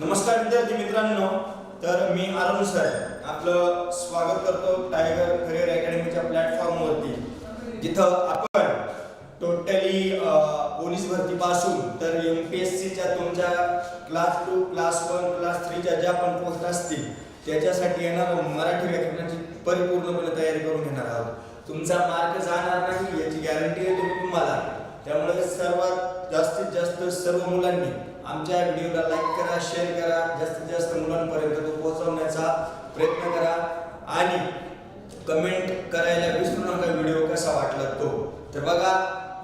नमस्कार विद्यार्थी मित्रांनो. तर मी अरुण सर. आपलं स्वागत करतो टायगर करिअर अकॅडमीच्या प्लॅटफॉर्मवरती जिथं आपण टोटली पोलीस भरतीपासून तर एम पी एस सीच्या तुमच्या class two class one class थ्रीच्या ज्या पण पोस्ट असतील त्याच्यासाठी येणार मराठी व्याकरणाची परिपूर्णपणे तयारी करून घेणार आहोत. तुमचा मार्क जाणार नाही याची गॅरंटी आहे तुम्ही तुम्हाला. त्यामुळे सर्वात जास्तीत जास्त सर्व मुलांनी आमच्या व्हिडिओला लाईक करा शेअर करा जास्तीत जास्त मुलांपर्यंत तो पोहोचवण्याचा प्रयत्न करा. आणि कमेंट करायला विसरू नका व्हिडिओ कसा वाटला तो. तर बघा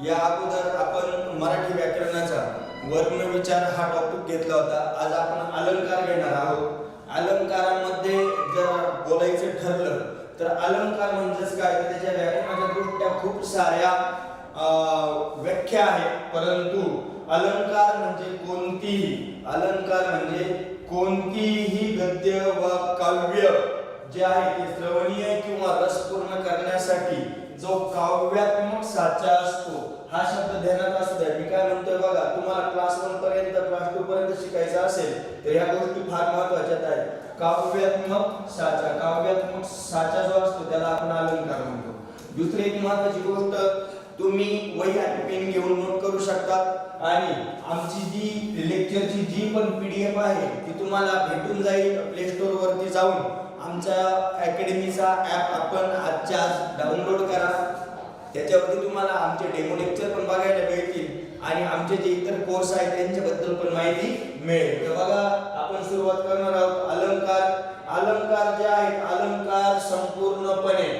या अगोदर आपण मराठी व्याकरणाचा वर्ण विचार हा टॉपिक घेतला होता. आज आपण अलंकार घेणार आहोत. अलंकारामध्ये जर बोलायचं ठरलं तर अलंकार म्हणजेच काय? त्याच्या व्याकरणाच्या दृष्ट्या खूप साऱ्या व्याख्या आहेत. परंतु अलंकार म्हणजे कोणतीही. अलंकार म्हणजे कोणतीही गद्य व काव्य जे आहे ते श्रवणीय किंवा रसपूर्ण करण्यासाठी जो काव्यात्मक साचा असतो हा शब्द ध्यानात असू द्या. मी काय म्हणतोय बघा तुम्हाला क्लास वन पर्यंत क्लास टू पर्यंत शिकायचं असेल तर या गोष्टी फार महत्त्वाच्या आहेत. काव्यात्मक साचा काव्यात्मक साचा जो असतो त्याला आपण अलंकार म्हणतो. दुसरी एक महत्वाची गोष्ट तुम्ही वही पेन घेऊन नोट करू शकता. आणि आमची जी लेक्चरची जी पण पीडीएफ आहे ती तुम्हाला भेटून जाईल प्ले स्टोर वरती जाऊन. आमच्या अकॅडमीचा ऍप आपण आजच्या आज डाउनलोड करा. त्याच्यावरती तुम्हाला आमचे डेमो लेक्चर पण बघायला मिळतील. आणि आमचे जे इतर कोर्स आहेत त्यांच्याबद्दल पण माहिती मिळेल. तर बघा आपण सुरुवात करणार आहोत. अलंकार. अलंकार जे आहेत अलंकार संपूर्णपणे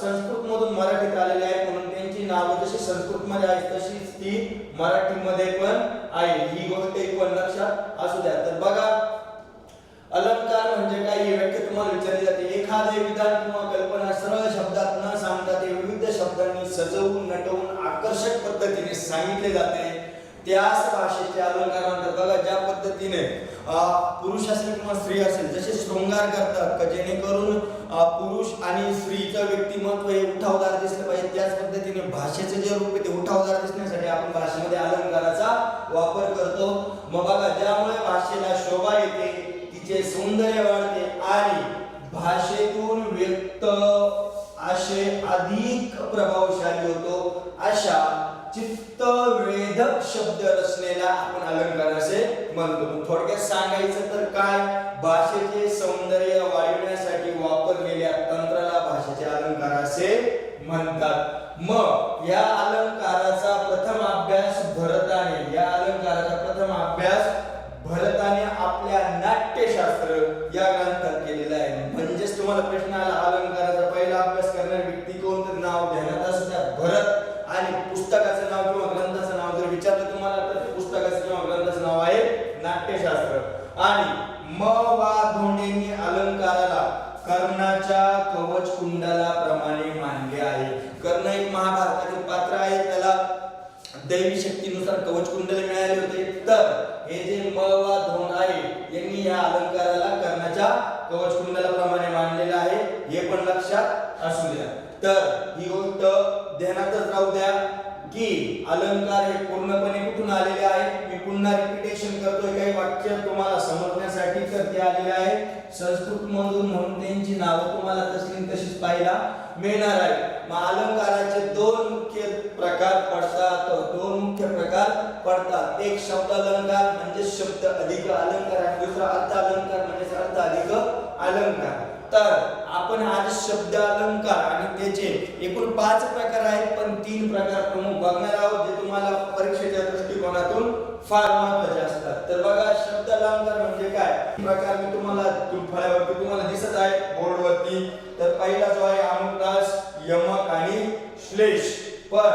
संस्कृत मधून मराठीत आलेले आहेत म्हणून नावं जशी संस्कृत मध्ये आहेत तशीच ती मराठीमध्ये पण आहे. ही गोष्ट एक पण लक्षात असू द्या. तर बघा अलंकार म्हणजे काय ही व्याख्या तुम्हाला विचारली जाते. एखादे विधान किंवा कल्पना सरळ शब्दात न सांगता ते विविध शब्दांनी सजवून नटवून आकर्षक पद्धतीने सांगितले जाते. त्याच भाषेचे अलंकार म्हणतात. बघा ज्या पद्धतीने पुरुष असेल किंवा स्त्री असेल जसे शृंगार करतात का जेणेकरून पुरुष आणि स्त्रीचं व्यक्तिमत्व हे उठावदार दिसलं पाहिजे. त्याच पद्धतीने भाषेचं जे रूप आहे ते उठावदार दिसण्यासाठी आपण भाषेमध्ये अलंकाराचा वापर करतो. मग बघा ज्यामुळे भाषेला शोभा येते तिचे सौंदर्य वाढते आणि भाषेतून व्यक्त असे अधिक प्रभावशाली होतो अशा चित्त शब्द रचनेला आपण अलंकार असे म्हणतो. थोडक्यात सांगायचं तर काय? भाषेचे सौंदर्य वाढविण्यासाठी वापरलेल्या तंत्राला भाषेचे अलंकार असे म्हणतात. मग या अलंकाराचा या अलंकाराला कर्णाच्या कवच कुंडलाप्रमाणे मानलेलं आहे. हे पण लक्षात असू द्या. तर ही गोष्ट ध्यानातच राहू द्या की अलंकार हे पूर्णपणे कुठून आलेले आहे? मी पुन्हा रिपिटेशन करतोय. काही वाक्य तुम्हाला समजण्यासाठी तर ते आलेले आहे. संस्कृत मधून म्हणून त्यांची नावं तुम्हाला तसली तशीच पाहिला मिळणार आहे. मग अलंकाराचे दोन मुख्य प्रकार पडतात. दोन मुख्य प्रकार पडतात. एक शब्द अलंकार म्हणजे शब्द अधिक अलंकार आणि दुसरा अर्थ अलंकार म्हणजे अर्थ अधिक अलंकार. तर आपण आज शब्द अलंकार आणि त्याचे एकूण पाच प्रकार आहेत पण तीन प्रकार प्रमुख बघणार आहोत जे तुम्हाला परीक्षेच्या दृष्टिकोनातून फार महत्त्वाचे असतात. तर बघा शब्द अलंकार म्हणजे काय? प्रकार मी तुम्हाला तु- फळ्यावरती तुम्हाला दिसत आहे बोर्डवरती. तर पहिला जो आहे अनुप्रास यमक आणि श्लेष. पण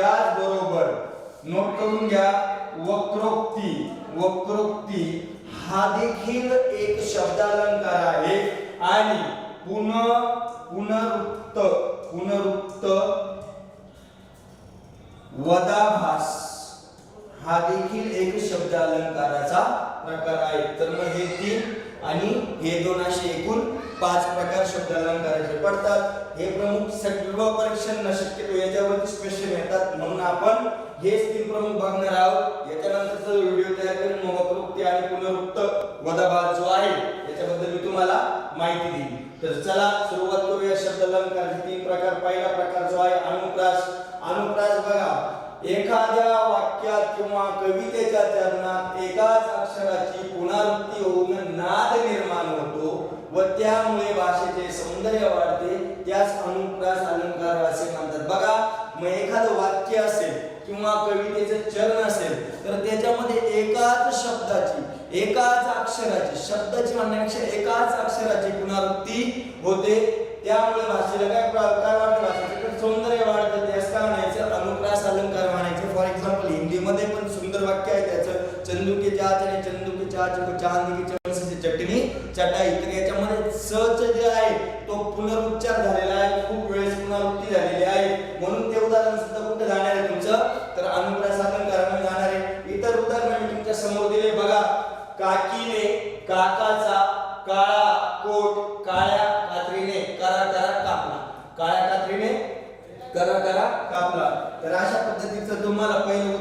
याच बरोबर नोट करून घ्या वक्रोक्ती. वक्रोक्ती हा देखील एक शब्दालंकार आहे. आणि पुन पुनरुक्त पुनरुक्त वदाभास. हा देखील एक शब्द अलंकाराचा प्रकार आहे. तर मग हे तीन आणि हे दोन असे एकूण पाच प्रकार शब्द अलंकाराचे पडतात. हे प्रमुख सर्व परीक्षण शक्यतो याच्यावरतीच क्वेश्चन येतात. म्हणून आपण हेच तीन प्रमुख बघणार आहोत. याच्यानंतरचा व्हिडिओ तयार करून मग आणि पुनरुक्त वदाभाग जो आहे याच्याबद्दल मी तुम्हाला माहिती दिली तर चला सुरुवात करूया शब्द अलंकाराचे तीन प्रकार. पहिला प्रकार जो आहे अनुप्रास. अनुप्रास बघा. एखाद्या वाक्यात किंवा कवितेच्या चरणात एकाच अक्षराची पुनरावृत्ती होऊन नाद निर्माण होतो व त्यामुळे भाषेचे सौंदर्य वाढते त्यास अनुप्रास अलंकार असे म्हणतात. बघा मग एखादं वाक्य असेल किंवा कवितेचं चरण असेल तर त्याच्यामध्ये एकाच शब्दाची एकाच अक्षराची शब्दाची म्हणण्यापेक्षा एकाच अक्षराची पुनरावृत्ती होते. त्यामुळे भाषेला काय काय वाटतं? सौंदर्य वाढतं त्यास काय म्हणायचं अनुप्रास अलंकार म्हणायचे फॉर एक्झाम्पल हिंदीमध्ये पण सुंदर वाक्य आहे त्याचं चंदुके चहाचे चंदुके चहाचे चांदीके चमचे चटणी चटाई तर याच्यामध्ये सच जे आहे तो पुनरुच्चार झालेला आहे. खूप वेळेस पुनरुक्ती झालेली आहे. म्हणून ते उदाहरण सुद्धा कुठे जाणार आहे तुमचं? तर अनुप्रास अलंकारामध्ये जाणार आहे. इतर उदाहरण मी तुमच्यासमोर दिले. बघा काकीने काकाचा काळा कोट काळ्या कात्रीने करा करा कापला. काळ्या कात्रीने करा करा कापला. तर अशा पद्धतीचं तुम्हाला पहिलं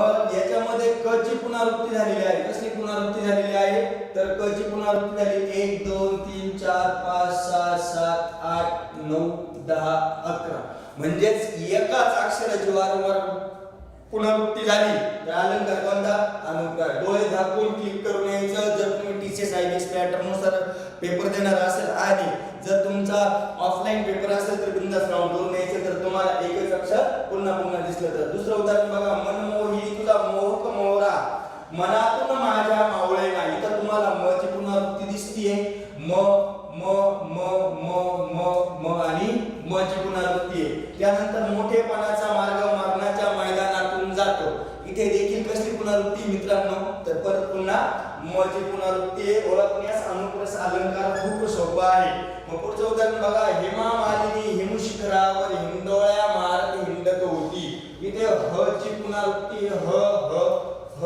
मग याच्यामध्ये क ची पुनरावृत्ती झालेली आहे. कसली पुनरावृत्ती झालेली आहे? तर क ची पुनरावृत्ती झाली एक दोन तीन चार पाच सहा सात आठ नऊ दहा अकरा. म्हणजेच एकाच अक्षराची वारंवार पुनरावृत्ती झाली. तर अलंकार कोणता? अनुकार डोळे झाकून क्लिक करून यायचं. जर तुम्ही टीसीएस आय बी पॅटर्ननुसार पेपर देणार असेल आणि जर तुमचा ऑफलाईन पेपर असेल तर बिंदास राऊंड करून यायचं तर तुम्हाला एकच अक्षर पुन्हा पुन्हा दिसलं. तर दुसरं उदाहरण बघा. मनमोहन तुझा मोहक मोहरा. मनातून माझ्या मावळे नाही. तर तुम्हाला म ची पुनरावृत्ती दिसतीये. म म म म म म आणि म ची पुनरावृत्ती आहे त्यानंतर मोठेपणाचा मार्ग मरणाच्या मैदानातून जातो. इथे देखील कसली पुनरावृत्ती मित्रांनो? तर परत पुन्हा म ची पुनरावृत्ती ओळखण्यास अनुप्रस अलंकार खूप सोपा आहे. मग पुढचं उदाहरण बघा. हेमा शिखरावर हिंडोळ्या मारत हिंडत होती इथे ह ची पुनरावृत्ती ह ह ह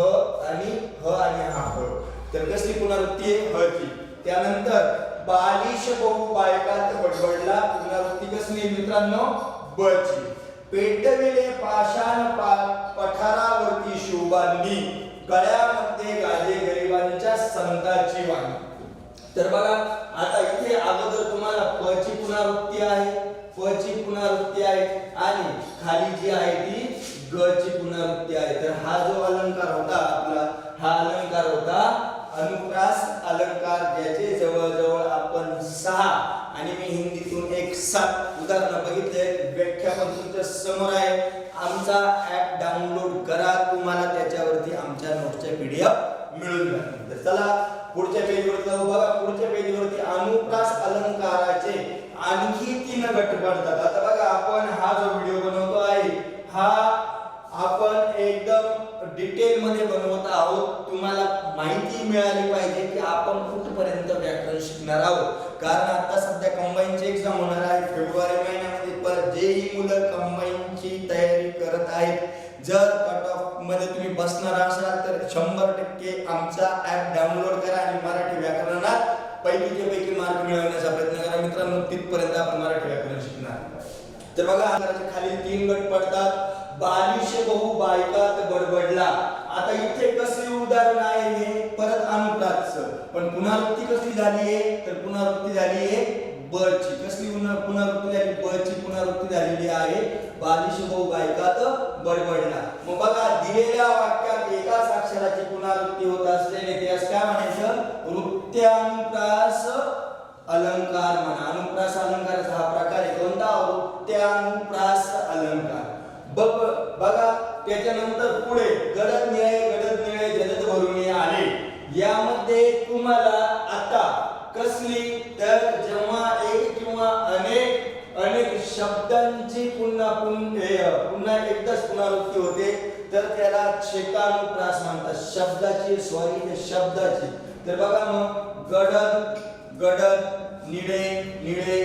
आणि ह आणि हा ह. तर कसली पुनरावृत्ती आहे ह ची. त्यानंतर बालिश बहु बायकात बडबडला पुनरावृत्ती कसली मित्रांनो? ब ची. पेटविले पाषाण पा- पठारावरती शोभांनी गळ्यामध्ये गाजे गरिबांच्या संताची वाणी. तर बघा आता इथे अगोदर तुम्हाला प ची पुनरावृत्ती आहे. प ची पुनरावृत्ती आहे आणि खाली जी आहे ती ग ची पुनरावृत्ती आहे. तर हा जो अलंकार होता आपला हा अलंकार होता अनुप्रास अलंकार ज्याचे जवळजवळ आपण सहा आणि मी हिंदीतून एक सात उदाहरण बघितले. व्याख्या पण तुमच्यासमोर आहे. आमचा ऍप डाउनलोड करा. तुम्हाला त्याच्यावरती आमच्या नोटच्या पीडीएफ मिळून जातील. तर चला पुढच्या पेजवर जाऊ. बघा पुढच्या पेजवरती अनुप्रास अलंकाराचे आणखी तीन गट पडतात आता बघा आपण हा जो व्हिडिओ बनवतो डिटेल मध्ये बनवत आहोत. तुम्हाला माहिती मिळाली पाहिजे की आपण कुठपर्यंत व्याकरण शिकणार आहोत. कारण आता सध्या कंबाईनची एक्झाम होणार आहे. फेब्रुवारी महिन्यामध्ये पर जेही मुलं कंबाईनची तयारी करत आहेत. जर कट ऑफमध्ये तुम्ही बसणार असाल तर शंभर टक्के आमचा ऍप डाउनलोड करा आणि मराठी व्याकरणात पैकीच्या पैकी मार्क मिळवण्याचा प्रयत्न करा. मित्रांनो तिथपर्यंत आपण मराठी व्याकरण शिकणार. तर बघा खाली तीन गट पडतात. बालिश बहु बायकात बडबडला. आता इथे कसे उदाहरण आहे हे? परत अनुप्रातच पण पुनरावृत्ती कसली झाली आहे? तर पुनरावृत्ती झाली आहे ब ची कसली पुनरावृत्ती झाली? ब ची पुनरावृत्ती झालेली आहे. बालिश बहु बायकात बडबडला. मग बघा दिलेल्या वाक्यात एकाच अक्षराची पुनरावृत्ती होत असल्याने असं काय म्हणायचं? वृत्त्यानुप्रास अलंकार म्हणा. अनुप्रास अलंकाराचा हा प्रकार आहे. कोणता? वृत्त्यानुप्रास बघा त्याच्यानंतर पुढे गडद निळे गडद निळे जलद भरून आले. यामध्ये तुम्हाला आता कसली तर जेव्हा एक किंवा अनेक अनेक शब्दांची पुन्हा पुन्हा पुन्हा एकदाच पुनरावृत्ती होते तर त्याला छेकानुप्रास म्हणतात. शब्दाची स्वारी शब्दाची. तर बघा मग गडद गडद निळे निळे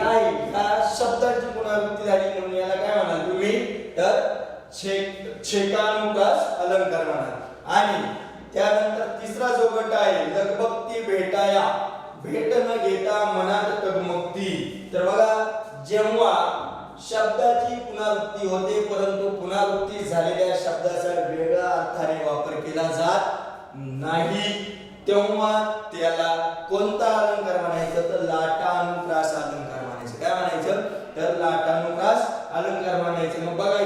आहे या शब्दाची पुनरावृत्ती झाली म्हणून याला काय म्हणाल तुम्ही? तर छेक छेकानुप्रास अलंकार म्हणाल. आणि त्यानंतर तिसरा जो गट आहे लगबगती भेटाया. भेट न घेता मनात तगमगती. तर बघा जेव्हा शब्दाची पुनरावृत्ती होते परंतु पुनरावृत्ती झालेल्या शब्दाचा वेगळा अर्थाने वापर केला जात नाही. तेव्हा त्याला कोणता अलंकार म्हणायचं? तर लाटानुप्रास अलंकार म्हणायचं. काय म्हणायचं? तर लाटानुप्रास अलंकार मानायचं मग बघा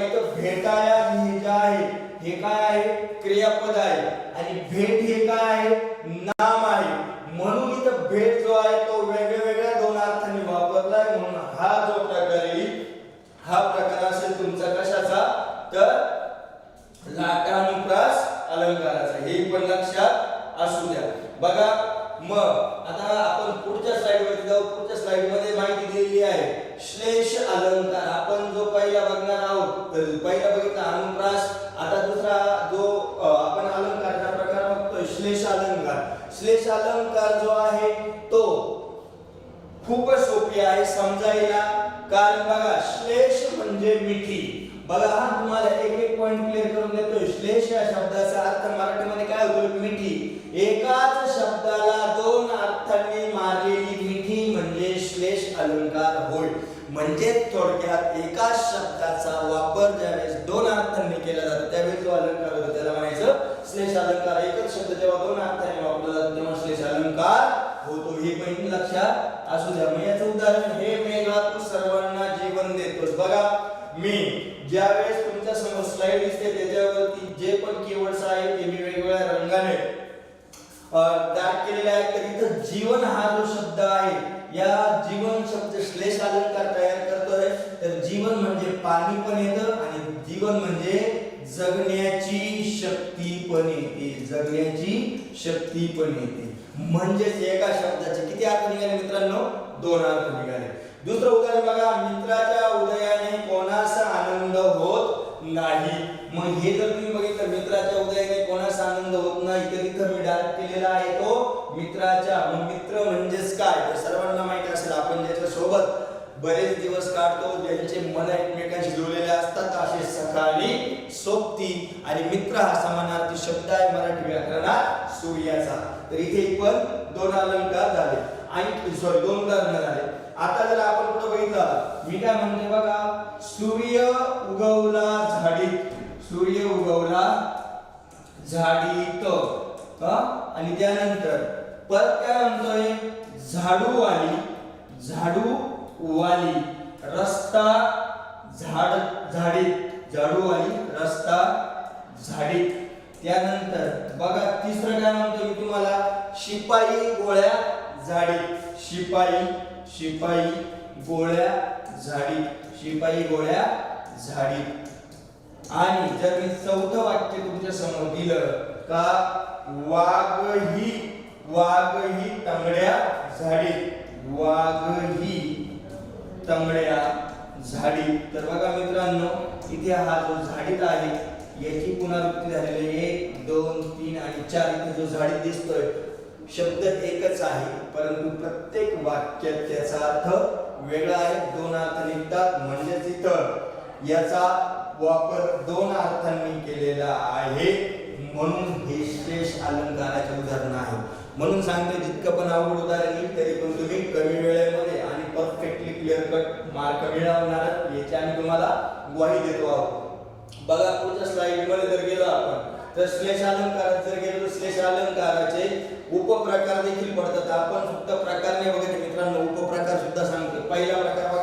भेटाया हे जे आहे हे काय आहे? क्रियापद आहे. आणि भेट हे काय आहे? नाम आहे. म्हणून इथं भेट जो आहे तो वेगळ्या वेगळ्या दोन अर्थांनी वापरलाय. म्हणून हा जो प्रकार येईल हा प्रकार असेल तुमचा कशाचा? तर लाटानुप्रास अलंकाराचा. हे पण लक्षात असू द्या. बघा मग आता आपण पुढच्या स्लाइड वरती जाऊ. पुढच्या स्लाइडमध्ये माहिती दिलेली आहे. श्लेष अलंकार. आपण जो पहिला बघणार आहोत तर पहिला बघितला अनुप्रास आता दुसरा जो आपण अलंकाराचा प्रकार बघतोय श्लेष अलंकार. श्लेष अलंकार जो आहे तो खूपच सोपी आहे समजायला. कारण बघा श्लेष म्हणजे मिठी. बघा हा तुम्हाला एक एक पॉइंट क्लिअर करून देतोय. श्लेष या शब्दाचा अर्थ मराठीमध्ये काय होतो मिठी. एकाच शब्दाला दोन अर्थ थोडक्यात एकाच शब्दाचा वापर ज्यावेळेस दोन अर्थांनी केला जातो त्यावेळेस जो अलंकार होतो त्याला म्हणायचं श्लेष अलंकार एकच शब्द जेव्हा दोन अर्थाने वापरला जातो तेव्हा श्लेष अलंकार होतो. हे पण लक्षात असू द्या. मग याचं उदाहरण हे मेघा तू सर्वांना जीवन देतोस बघा मी ज्यावेळेस तुमच्यासमोर स्लाइड दिसते त्याच्यावरती जे पण कीवर्ड्स आहेत ते मी वेगवेगळ्या रंगाने डार्क केलेले आहेत. तर इथं जीवन हा जो शब्द आहे या जीवन शब्द श्लेष अलंकार जीवन म्हणजे पाणी पण येतं आणि जीवन म्हणजे जगण्याची शक्ती पण येते. जगण्याची शक्ती पण येते. म्हणजेच एका शब्दाचे किती अर्थ निघाले मित्रांनो? दोन अर्थ निघाले. दुसरं उदाहरण बघा मित्राच्या उदयाने कोणाचा आनंद होत नाही? मग हे जर तुम्ही बघितलं मित्राच्या उदयाने कोणाचा आनंद होत नाही तर इथं मी डार्क केलेला आहे तो मित्राच्या. मग मित्र म्हणजेच काय? सर्वांना माहिती असेल आपण ज्याच्या सोबत बरेच दिवस काढतो ज्यांचे मन एकमेकांशी जुळलेले असतात असे सकाळी सोबती आणि मित्र हा समानार्थी शब्द आहे मराठी व्याकरणात सूर्याचा. तर इथे पण दोन अलंकार झाले. आणि सॉरी दोन उदाहरणं झाले आता जर आपण पुढे बघितलं मी काय म्हणते बघा? सूर्य उगवला झाडीत. सूर्य उगवला झाडीत. आणि त्यानंतर परत काय म्हणतोय? झाडू आली. झाडू वाली रस्ता झाड झाडीत झाडू वाली रस्ता झाडीत. त्यानंतर बघा तिसरं काय म्हणतो मी तुम्हाला? शिपाई गोळ्या झाडीत. शिपाई शिपाई गोळ्या झाडीत. शिपाई गोळ्या झाडीत. आणि जर मी चौथं वाक्य तुमच्यासमोर दिलं का? वाघ ही वाघ ही तांगड्या झाडीत. वाघ ही तंगड्या झाडी. तर बघा मित्रांनो इथे हा जो झाडीत आहे याची पुनरावृत्ती झालेली आहे. एक दोन तीन आणि चार इथे जो झाडीत दिसतोय शब्द एकच आहे. परंतु प्रत्येक वाक्यात त्याचा अर्थ वेगळा आहे. दोन अर्थ निघतात म्हणजेच इथं. याचा वापर दोन अर्थांनी केलेला आहे. म्हणून हे श्रेष्ठ अलंकाराचे उदाहरण आहे. म्हणून सांगते जितकं पण अवघड उदाहरण येईल तरी पण तुम्ही कमी वेळेमध्ये क्लिअर कट मार्क मिळवणार याची आम्ही तुम्हाला ग्वाही देतो आहोत. बघा पुढच्या स्लाइडमध्ये जर गेलो आपण तर श्लेष अलंकारात जर गेलो तर श्लेष अलंकाराचे उपप्रकार देखील पडतात. आपण फक्त प्रकारने वगैरे मित्रांनो उपप्रकार सुद्धा सांगतो. पहिला प्रकार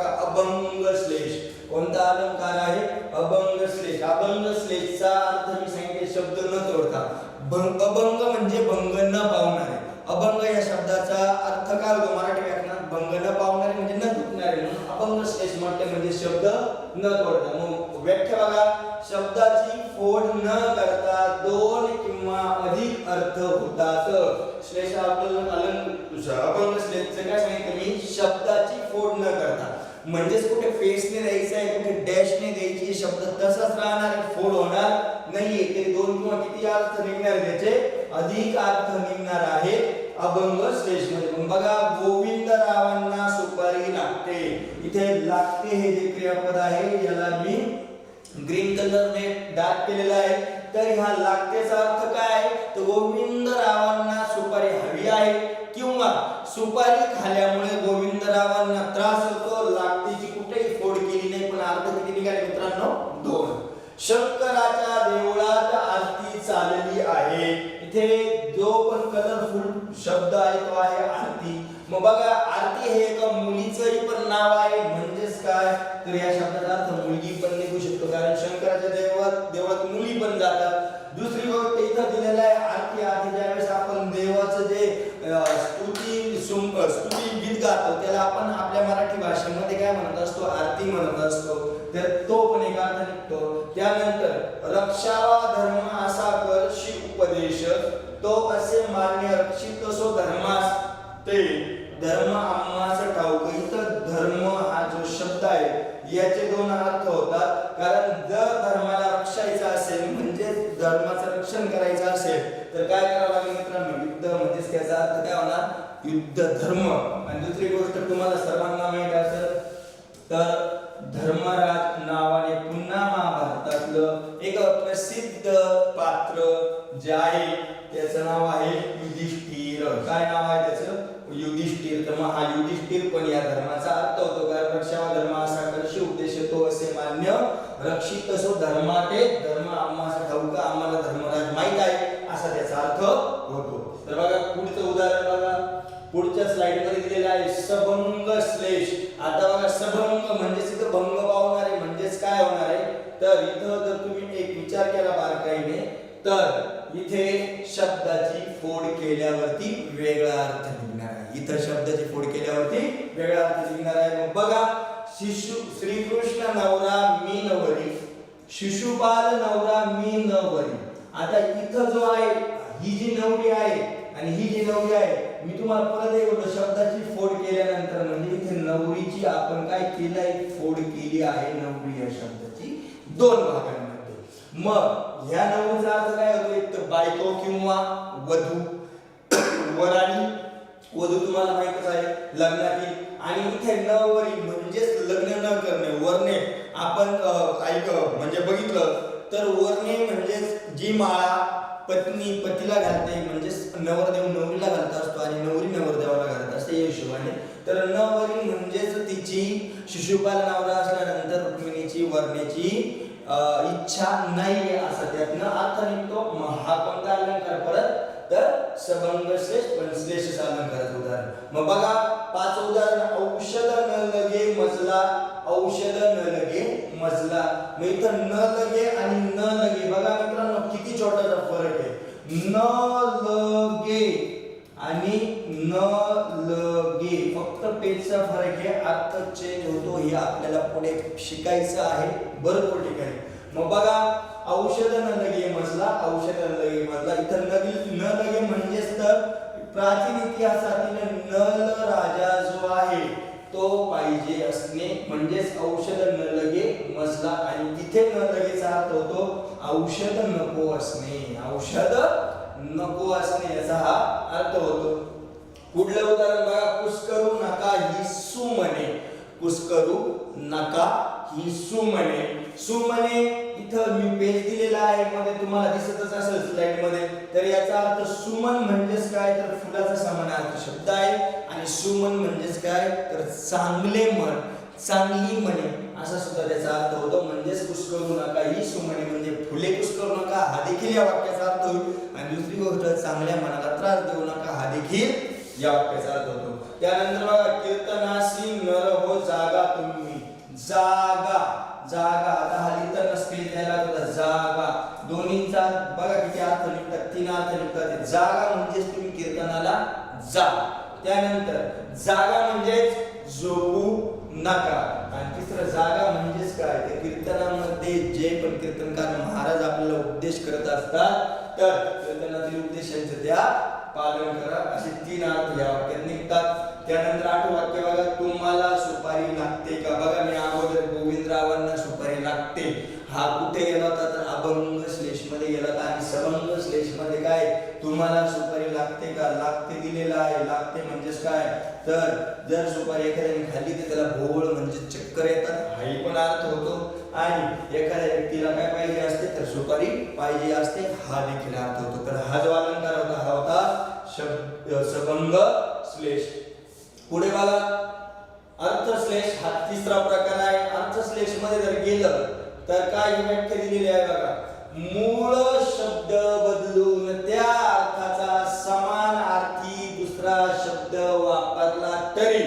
न मग व्याख्या बघा. शब्दाची फोड न करता दोन किंवा अधिक अर्थ होतात. श्लेष अभंग अभंग श्लेषचं काय सांगितलं मी शब्दाची फोड न करता. म्हणजेच कुठे फेसने द्यायचं आहे कुठे डॅशने द्यायची शब्द तसाच राहणार फोड होणार नाहीये. ते दोन किंवा किती अर्थ निघणार त्याचे? अधिक अर्थ निघणार आहे. अभंग श्रेष्ठमध्ये मग बघा गोविंदरावांना सुपारी लागते. इथे लागते हे जे क्रियापद आहे याला मी ग्रीन कलरने डार्क केलेला आहे. तर ह्या लागतेचा अर्थ काय आहे? तर गोविंदरावांना सुपारी हवी आहे. किंवा सुपारी खाल्यामुळे गोविंदरावांना त्रास होतो. लागतेची कुठेही फोड केली नाही पण अर्थ किती निघाले मित्रांनो? दोन. शंकराच्या देवळात आरती चालली इथे जो पण कलरफुल शब्द आहे तो आहे आरती. मग बघा आरती हे एका मुलीचंही पण नाव आहे. म्हणजेच काय? तर या शब्दाचा अर्थ मुलगी पण निघू शकतो. कारण शंकराच्या देवात देवात मुली पण जातात. दुसरी गोष्ट इथं दिलेलं आहे आरती आरती ज्या वेळेस आपण देवाचं जे स्तुती स्तुती गीत गातो त्याला आपण आपल्या मराठी भाषेमध्ये काय म्हणत असतो? आरती म्हणत असतो. तर तो पण एक अर्थ निघतो. त्यानंतर रक्षावा धर्म असा तो असे मान्य रक्षित असो धर्मास ते धर्म आम्हास ठाऊक इथं धर्म हा जो शब्द आहे याचे दोन अर्थ होतात. कारण जर धर्माला रक्षायचा असेल म्हणजे धर्माचं रक्षण करायचं असेल तर काय करावं लागेल मित्रांनो? युद्ध म्हणजेच त्याचा अर्थ काय होणार? युद्ध धर्म. आणि दुसरी गोष्ट तुम्हाला सर्वांना माहीत असेल तर धर्मराज नावाने पुन्हा महाभारतातलं एक प्रसिद्ध पात्र जे आहे नाव आहे युधिष्ठिर. काय नाव आहे त्याचं? युधिष्ठिर. तर मग हा युधिष्ठिर पण या धर्माचा अर्थ होतो. कारण रक्षा धर्म असा कर्षी उद्देश येतो असे मान्य रक्षित असो धर्माते आणि ही जी नवरी आहे मी तुम्हाला परत एवढं शब्दाची फोड केल्यानंतर म्हणजे इथे नवरीची आपण काय केलंय फोड केली आहे नवरी या शब्दाची दोन भागांमध्ये. मग ह्या नवरीचा अर्थ काय होतो? एक तर बायको किंवा वधू वराणी वधू तुम्हाला माहितच आहे लग्नातील. आणि इथे नवरी म्हणजेच लग्न न करणे वरणे. आपण ऐक म्हणजे बघितलं तर वरणे म्हणजेच जी माळा पत्नी पतीला घालते म्हणजेच नवरदेव नवरीला घालत असतो आणि नवरी नवरदेवाला घालत असते या हिशोबाने. तर नवरी म्हणजेच तिची शिशुपाल नवरा असल्यानंतर रुक्मिणीची वरण्याची इच्छा नाही असं त्यातनं अर्थ निघतो. मग हा कोणता अलंकार परत तर सबंग श्रेष्ठ पण श्लेष अलंकाराचं उदाहरण. मग बघा पाच उदाहरण. औषध न लगे मजला औषध न लगे मजला. मग इथं न लगे आणि न लगे बघा मित्रांनो किती छोटासा फरक आहे न लगे आणि न लगे फक्त पेजचा फरक आहे अर्थ चेंज होतो हे आपल्याला पुढे शिकायचं आहे. भरपूर ठिकाणी मग बघा औषध न लगे मजला औषध न लगे मजला. इथं नगी न लगे म्हणजेच तर प्राचीन इतिहासातील नल राजा जो आहे तो पाहिजे असणे. म्हणजेच औषध न लगे मजला. आणि तिथे न लगेचा अर्थ होतो औषध नको असणे. औषध नको असणे याचा हा अर्थ होतो. पुढलं उदाहरण बघा पुष्करू नका ही म्हणे. पुष्करू नका ही म्हणे. सुमने इथं मी पेज दिलेला आहे मध्ये तुम्हाला दिसतच असेल स्लाइडमध्ये. तर याचा अर्थ सुमन म्हणजेच काय? तर फुलाचा समानार्थ शब्द आहे. आणि सुमन म्हणजेच काय? तर चांगले मन. चांगली म्हणे. असा सुद्धा त्याचा अर्थ होतो. म्हणजेच पुष्करू नका ही सुमणे म्हणजे फुले पुष्करू नका हा देखील या वाक्याचा अर्थ होईल. आणि दुसरी गोष्ट चांगल्या मनाला त्रास देऊ नका हा देखील या वाक्याचा अर्थ होतो. त्यानंतर तीन अर्थ या वाक्यात निघतात. त्यानंतर आठ वाक्य बघा तुम्हाला सुपारी लागते का? बघा मी अगोदर गोविंदरावांना सुपारी लागते. हा कुठे गेला होता? तर अभंग श्लेषमध्ये गेला होता. आणि सबंग श्लेषमध्ये काय? तुम्हाला सुपारी लागते का? लागते दिलेला आहे. लागते म्हणजेच काय? तर जर सुपारी एखाद्याने खाल्ली तर त्याला भोवळ म्हणजे चक्कर येतात. हाही पण अर्थ होतो. आणि एखाद्या व्यक्तीला काय पाहिजे असते? तर सुपारी पाहिजे असते. हा देखील अर्थ होतो. तर हा जो अलंकार होता हा होता शब्द सबंग श्लेष. पुढे बघा. अर्थश्लेष हा तिसरा प्रकार आहे. अर्थश्लेषमध्ये जर गेलं तर काय ही व्याख्या दिलेली आहे बघा? मूळ शब्द बदलून त्या अर्थाचा समान अर्थी दुसरा शब्द वापरला तरी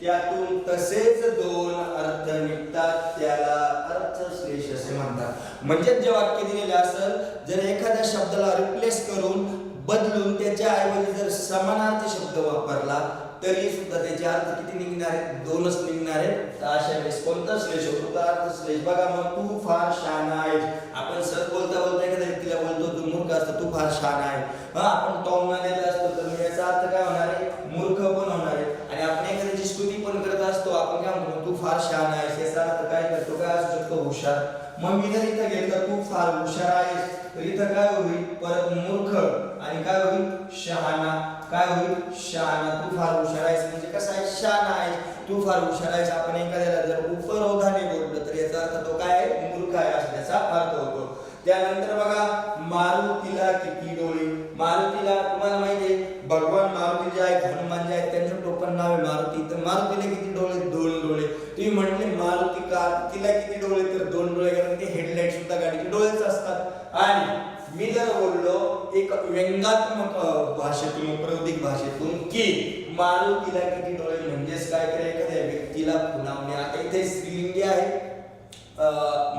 त्यातून तसेच दोन अर्थ निघतात. त्याला अर्थश्लेष असे म्हणतात. म्हणजे जे वाक्य दिलेले असेल जर एखाद्या शब्दाला रिप्लेस करून बदलून त्याच्या ऐवजी जर समानार्थी शब्द वापरला तरी सुद्धा त्याचे अर्थ किती निघणार आहेत? दोनच निघणार आहेत. तर अशा वेळेस कोणता श्लेष होतो? अर्थ श्लेष बघा मग तू फार शान आहेस. आपण सर बोलता बोलता एखाद्या व्यक्तीला बोलतो तू मूर्ख असतो तू फार शान आहे हा आपण टॉमना देत असतो तर याचा अर्थ काय होणार आहे? मूर्ख पण होणार आहे. आणि आपण एखाद्याची स्तुती पण करत असतो आपण काय म्हणतो तू फार शान आहेस. याचा अर्थ काय करतो काय असू शकतो? हुशार. मग मी जर इथं घेतलं तू फार हुशार आहेस. तर इथं काय होईल? परत मूर्ख काय होईल? शहाणा. काय होईल? शहाणा. तू फार हुशार आहेस. म्हणजे कसं आहे? शहाणा आहे तू फार हुशार आहेस. आपण एखाद्याला जर उपरोधाने बोललं तर याचा अर्थ तो काय आहे? मूर्ख आहे असल्याचा अर्थ होतो. त्यानंतर बघा मारुतीला किती डोळे. मारुतीला तुम्हाला माहिती आहे भगवान मारुती जे आहेत हनुमान जे आहेत त्यांचं टोपण नाव आहे मारुती. तर मारुतीला व्यंगात्मक भाषेतून प्रौद्योगिक भाषेतून की मारुतीला किती डोळे म्हणजेच काय तर एखाद्या व्यक्तीला खुणावणे आता इथे स्त्रीलिंगी आहे.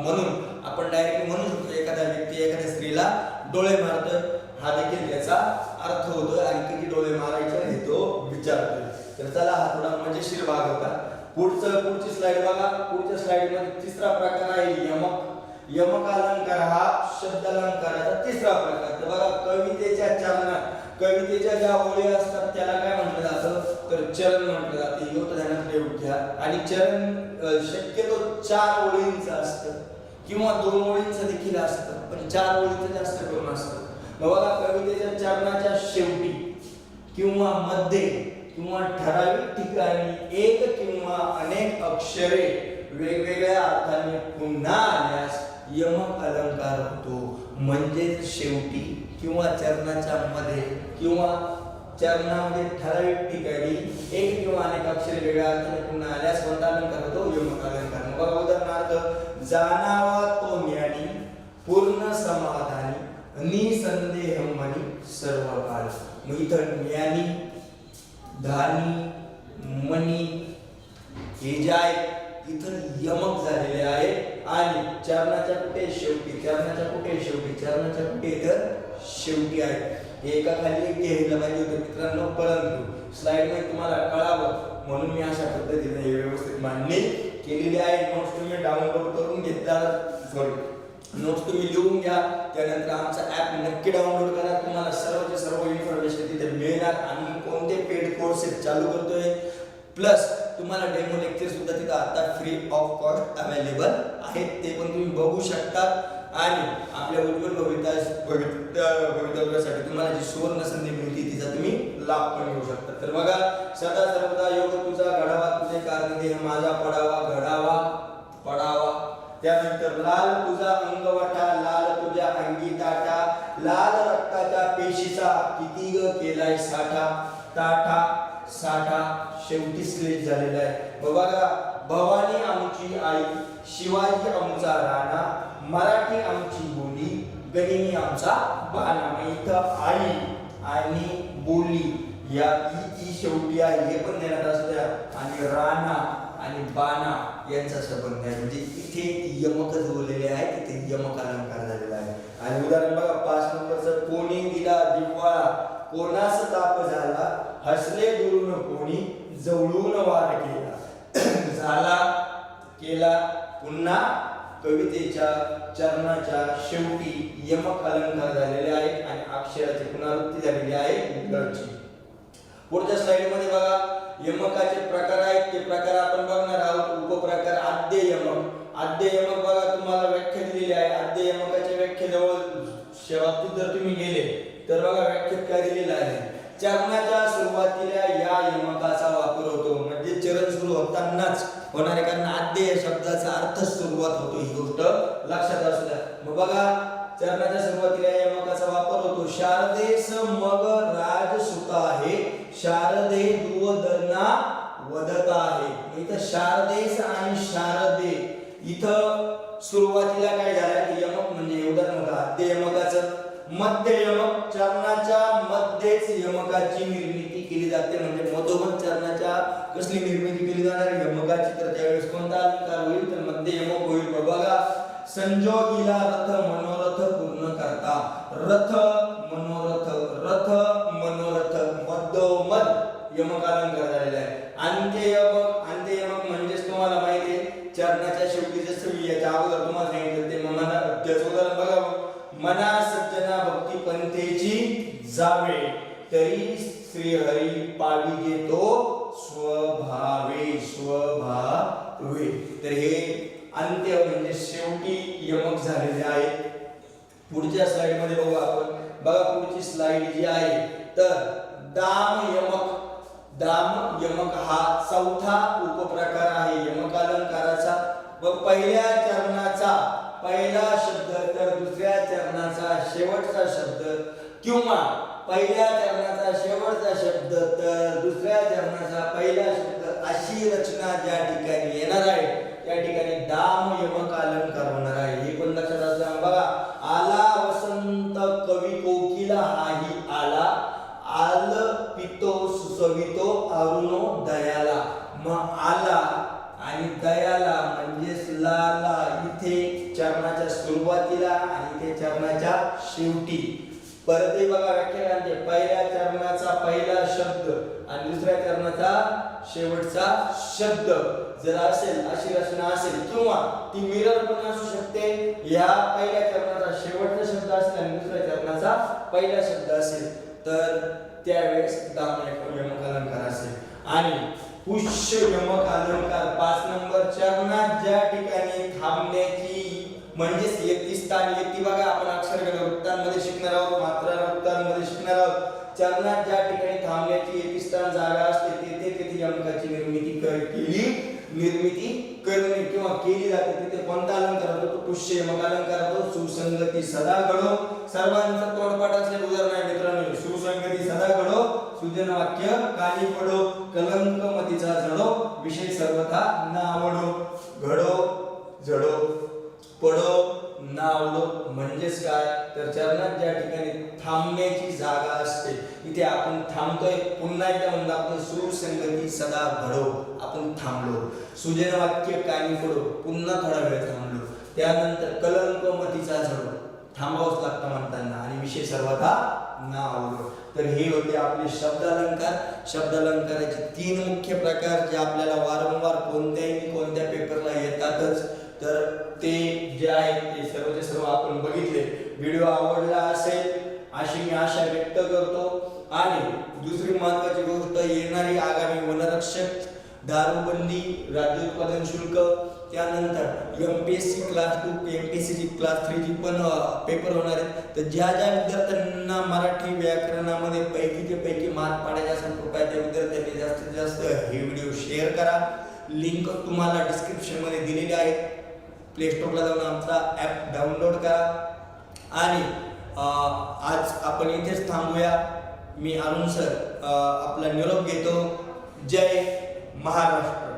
म्हणून आपण डायरेक्ट म्हणू शकतो एखाद्या व्यक्ती एखाद्या स्त्रीला डोळे मारतोय. हा देखील त्याचा अर्थ होतोय आणि किती डोळे मारायचे हे तो विचारतोय. तर चला हा थोडा मजेशीर भाग होता. पुढचं पुढची स्लाइड बघा. पुढच्या स्लाइडमध्ये तिसरा प्रकार आहे यमक. यमक अलंकार हा शब्द अलंकाराचा तिसरा प्रकार. तर बघा कवितेच्या चरणात कवितेच्या ज्या ओळी असतात त्याला काय म्हटलं जातं? तर चरण म्हटलं जाते. योग ध्यानात ठेवून घ्या आणि चरण शक्यतो चार ओळींचं असतं. किंवा दोन ओळींचं देखील असतं. पण चार ओळींचं जास्त करून असतं. मग बघा कवितेच्या चरणाच्या शेवटी किंवा मध्ये किंवा ठराविक ठिकाणी एक किंवा अनेक अक्षरे वेगवेगळ्या अर्थाने पुन्हा आल्यास यमक अलंकार होतो. म्हणजेच शेवटी किंवा चरणाच्या मध्ये किंवा चरणामध्ये ठराविक ठिकाणी एक किंवा अनेक अक्षर वेगळ्या अर्थाने पुन्हा आल्यास कोणता अलंकार होतो यमक अलंकार मग बघा उदाहरणार्थ जाणावा तो ज्ञानी पूर्ण समाधानी निसंदेह मनी सर्व काळ मग इथं ज्ञानी धानी मनी हे जे इथून इथं यमक झालेले आहे. आणि चरणाच्या कुठे? शेवटी. चरणाच्या कुठे? शेवटी. चरणाच्या कुठे इथं? शेवटी आहे. हे एका खाली एक घ्यायला पाहिजे होतं. मित्रांनो परंतु स्लाईडमध्ये तुम्हाला कळावं. म्हणून मी अशा पद्धतीने हे व्यवस्थित मांडणी केलेली आहे. नोट्स तुम्ही डाउनलोड करून घेतला सॉरी नोट्स तुम्ही लिहून घ्या. त्यानंतर आमचा ॲप नक्की डाउनलोड करा. तुम्हाला सर्वचे सर्व इन्फॉर्मेशन तिथे मिळणार. आणि कोणते पेड कोर्सेस चालू करतोय? प्लस तुम्हाला डेमो लेक्चर सुद्धा तिथं आता फ्री ऑफ कॉस्ट अवेलेबल आहेत ते पण तुम्ही बघू शकता. आणि आपल्या उज्ज्वल भविता भवितव्यासाठी तुम्हाला जी सुवर्ण संधी मिळते तिचा तुम्ही लाभ पण घेऊ शकता. तर बघा सदा सर्वदा योग तुझा घडावा तुझे कारणे माझा पडावा घडावा पडावा. त्यानंतर लाल तुझा अंगवटा लाल तुझ्या अंगी ताटा लाल रक्ताच्या पेशीचा किती ग केलाय साठा? ताठा साठा. शेवटी स्लेट झालेला आहे. बघा भवानी आमची आई शिवाजी आमचा राणा मराठी आमची बोली गणिनी आमचा बाणा. इथं आई आणि बोली या ई शेवटी आहे हे पण देण्यात असू द्या आणि राणा आणि बाणा यांचा संबंध आहे. म्हणजे इथे यमकच बोललेले आहे तिथे यमक अलंकार झालेला आहे. आणि उदाहरण बघा पाच नंबरचं कोणी दिला दिवाळा कोणास ताप झाला हसले दुरून कोणी जवळून वार केला. झाला केला. पुन्हा कवितेच्या चरणाच्या शेवटी यमक अलंकार झालेले आहेत आणि अक्षराची पुनरावृत्ती झालेली आहे गळची पुढच्या स्लाइडमध्ये बघा यमकाचे प्रकार आहेत ते प्रकार आपण बघणार आहोत. उपप्रकार आद्य यमक. आद्य यमक बघा तुम्हाला व्याख्या दिलेली आहे. आद्य यमकाच्या व्याख्येजवळ शेवटी जर तुम्ही गेले तर बघा व्याख्यात काय दिलेलं आहे. चरणाच्या सुरुवातीला या यमकाचा वापर सुरू होतानाच होणारे कारण आद्य या शब्दाचा अर्थ सुरुवात होतो ही गोष्ट लक्षात असू द्या. मग बघा चरणाच्या सुरुवातीला या यमकाचा वापर होतो. शारदे मग राज सुत आहे शारदे दुवदना वदत आहे. इथं शारदेस आणि शारदे इथं सुरुवातीला काय झालं? यमक म्हणजे उदाहरण होतं आद्य यमकाचं मध्य यमक चरणाच्या मध्येच यमकाची निर्मिती जाते म्हणजे मधोमध चरणाच्या कसली निर्मिती केली जाणार यमकाची तर त्यावेळेस कोणता अलंकार होईल? तर मध्य यमक होईल. मग बघा संजोगीला रथ मनोरथ पूर्ण करता. रथ मनोरथ शब्द तर दुसऱ्या चरणाचा पहिला शब्द अशी रचना ज्या ठिकाणी असेल किंवा ती मिरर पण असू शकते. या पहिल्या चरणाचा शेवटचा शब्द असेल आणि दुसऱ्या चरणाचा पहिला शब्द असेल तर त्यावेळेस दाम यमक अलंकार असेल. आणि पुष्य यमक अलंकार पाच नंबर चरणात ज्या ठिकाणी थांबण्याची म्हणजेच येती स्थान येती बघा आपण अक्षर वृत्तांमध्ये शिकणार आहोत मात्रा वृत्तांमध्ये शिकणार आहोत. चरणात ज्या ठिकाणी थांबण्याची येती स्थान जागा असते तेथे तेथे यमकाची निर्मिती केली निर्मिती करणे किंवा केली जाते तिथे कोणता अलंकार होतो? तो पुष्य मग अलंकार होतो सुसंगती सदा घडो सर्वांचं तोडपाठ असलेलं उदाहरण आहे मित्रांनो. सुसंगती सदा घडो सुजन वाक्य कानी पडो कलंक मतीचा जडो विषय सर्वथा नावडो घडो जडो पडो. नावडो म्हणजेच काय? तर चरणात ज्या ठिकाणी थांबण्याची जागा असते इथे आपण थांबतोय. पुन्हा एकदा म्हणतो आपण सुसंगती सदा घडव आपण थांबलो. सुजन वाक्य कानी पडो. पुन्हा थोडा वेळ थांबलो. त्यानंतर कलंक मतीचा झडो थांबावंच लागतं म्हणताना. आणि विषय सर्वथा ना आवडो तर हे होते आपले शब्द अलंकार शब्द अलंकाराचे तीन मुख्य प्रकार जे आपल्याला वारंवार कोणत्याही व्हिडिओ आवडला असेल अशी मी आशा व्यक्त करतो. आणि दुसरी महत्वाची गोष्ट येणारी आगामी वनरक्षक दारूबंदी राज्य उत्पादन शुल्क त्यानंतर M P S C class two M P S C class थ्रीची पण पेपर होणार आहेत. तर ज्या ज्या विद्यार्थ्यांना मराठी व्याकरणामध्ये पैकीचे पैकी मार्क पाडायचे असेल कृपया त्या विद्यार्थ्यांनी जास्तीत जास्त हे व्हिडिओ शेअर करा. लिंक तुम्हाला डिस्क्रिप्शनमध्ये दिलेली आहे प्ले स्टोरला जाऊन आमचा ॲप डाउनलोड करा. आणि आज आपण इथेच थांबूया. मी अरुण सर आपला निरोप घेतो. जय महाराष्ट्र.